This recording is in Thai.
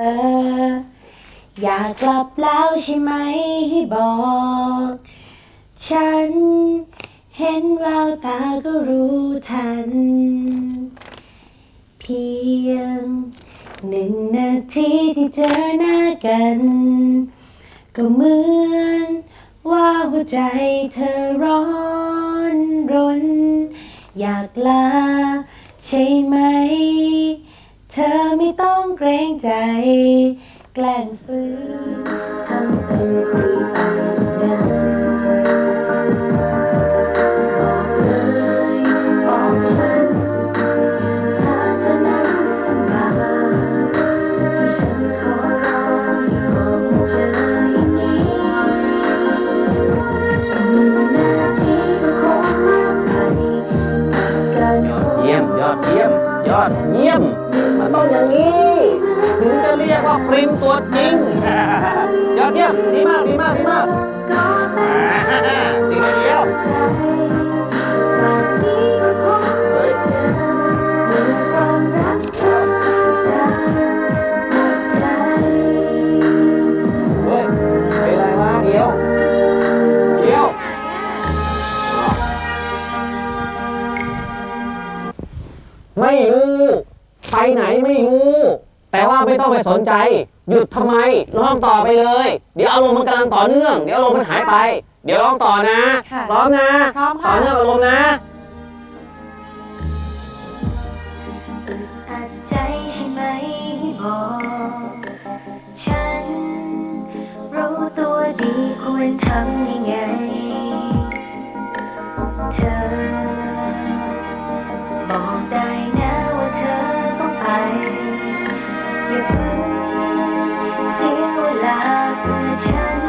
ออยากกลับแล้วใช่ไหมให้บอก ฉันเห็นแววตาก็รู้ทัน เพียงหนึ่งนาทีที่เจอหน้ากัน ก็เหมือนว่าหัวใจเธอร้อนรน อยากลาใช่ไหม ต้องเกรงใจ แกล้งฟื้น เยี่ยมยอดเยี่ยมยอดเยี่ยมมันต้องอย่างนี้ ถึงจะเรียกว่าปริมตัวจริง ยอดเยี่ยมดีมากดีมากดีมากดีเดียวเฮ้ยเป็นไรวะเดียว ไม่รู้ไปไหนไม่รู้ แต่ว่าไม่ต้องไปสนใจ หยุดทำไมร้องต่อไปเลย เดี๋ยวอารมณ์มันกำลังต่อเนื่อง เดี๋ยวอารมณ์มันหายไป เดี๋ยวร้องต่อนะค่ะพร้อมนะพร้อมค่ะต่อเนื่องอารมณ์นะอัดใจใช่ไหมให้บอกฉันรู้ตัวดีควรทำ shining.